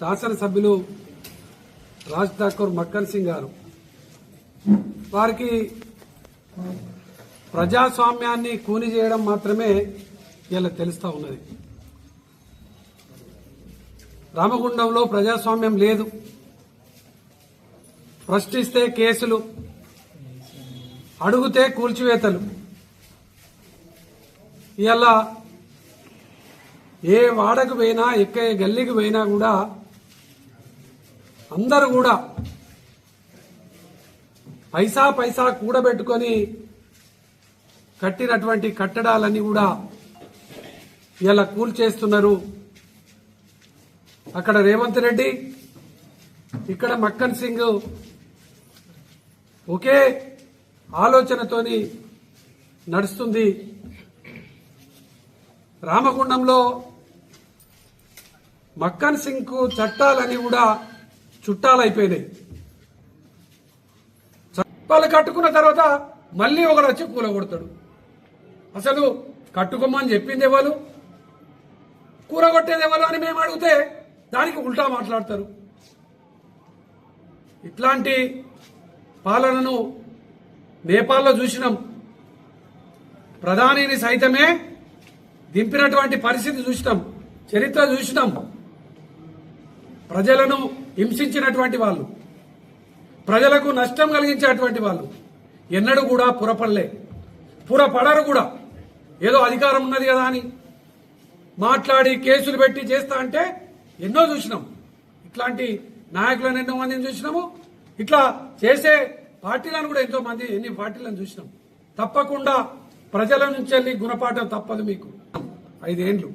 శాసనసభ్యులు రాజ్ ఠాకూర్ మక్కన్ సింగ్ గారు. వారికి ప్రజాస్వామ్యాన్ని కూని చేయడం మాత్రమే ఇలా తెలుస్తా ఉన్నది. రామగుండంలో ప్రజాస్వామ్యం లేదు. ప్రశ్నిస్తే కేసులు అడుగుతే కూల్చివేతలు. ఇలా ఏ వాడకు పోయినా ఎక్క గల్లీకి పోయినా కూడా అందరూ కూడా పైసా పైసా కూడబెట్టుకొని కట్టినటువంటి కట్టడాలన్నీ కూడా ఇలా కూల్చేస్తున్నారు. అక్కడ రేవంత్ రెడ్డి ఇక్కడ మక్కన్ సింగ్ ఒకే ఆలోచనతోని నడుస్తుంది. రామగుండంలో మక్కన్ సింగ్కు చట్టాలని కూడా చుట్టాలైపోయినాయి. వాళ్ళు కట్టుకున్న తర్వాత మళ్ళీ ఒకడు వచ్చి కూలగొడతాడు. అసలు కట్టుకోమని చెప్పింది ఎవరు? కూరగొట్టేది ఎవరు అని మేము అడిగితే దానికి ఉల్టా మాట్లాడతారు. ఇట్లాంటి పాలనను నేపాల్లో చూసినాం. ప్రధానిని సైతమే దింపినటువంటి పరిస్థితి చూసినాం. చరిత్ర చూసినాం. ప్రజలను హింసించినటువంటి వాళ్ళు. ప్రజలకు నష్టం కలిగించేటువంటి వాళ్ళు. ఎన్నడూ కూడా పురపడలే. పురపడరు కూడా. ఏదో అధికారం ఉన్నది కదా అని మాట్లాడి కేసులు పెట్టి చేస్తా అంటే ఎన్నో చూసినాం. ఇట్లాంటి నాయకులను ఎన్నో మందిని చూసినాము. ఇట్లా చేసే పార్టీలను కూడా ఎంతో మంది ఎన్ని పార్టీలను చూసినాం. తప్పకుండా ప్రజల నుంచి వెళ్ళి గుణపాఠం తప్పదు మీకు. ఐదేండ్లు.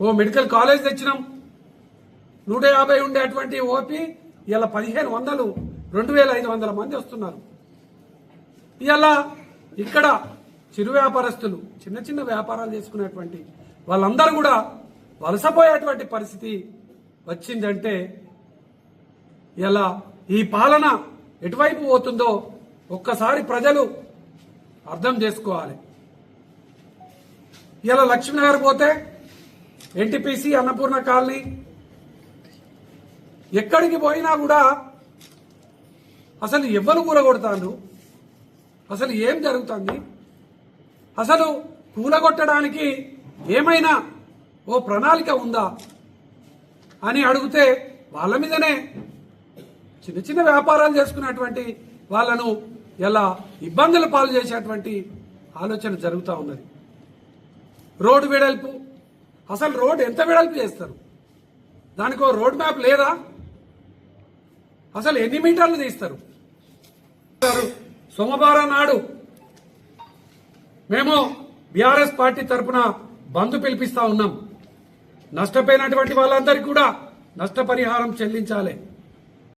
ఓ మెడికల్ కాలేజ్ తెచ్చినాం. నూట యాభై ఉండేటువంటి ఓపీ ఇలా పదిహేను వందలు రెండు వేల ఐదు వందల మంది వస్తున్నారు. ఇలా ఇక్కడ చిరు వ్యాపారస్తులు చిన్న చిన్న వ్యాపారాలు చేసుకునేటువంటి వాళ్ళందరూ కూడా వలసపోయేటువంటి పరిస్థితి వచ్చిందంటే ఇలా ఈ పాలన ఎటువైపు పోతుందో ఒక్కసారి ప్రజలు అర్థం చేసుకోవాలి. ఇలా లక్ష్మీనగర్ పోతే ఎన్టీపీసీ అన్నపూర్ణ కాలనీ ఎక్కడికి పోయినా కూడా అసలు ఎవరు కూలగొడతాను అసలు ఏం జరుగుతుంది? అసలు కూలగొట్టడానికి ఏమైనా ఓ ప్రణాళిక ఉందా? అని అడిగితే వాళ్ళ మీదనే చిన్న చిన్న వ్యాపారాలు చేసుకున్నటువంటి వాళ్ళను ఎలా ఇబ్బందుల పాలు చేసేటువంటి ఆలోచన జరుగుతూ ఉన్నది. రోడ్డు వెడల్పు. అసలు రోడ్డు ఎంత వెడల్పు చేస్తారు? దానికో రోడ్ మ్యాప్ లేదా? అసలు ఎన్ని మీటర్లు తీస్తారు? సోమవారం నాడు మేము బీఆర్ఎస్ పార్టీ తరఫున బంద్ పిలిపిస్తా ఉన్నాం. నష్టపోయినటువంటి వాళ్ళందరికీ కూడా నష్టపరిహారం చెల్లించాలి.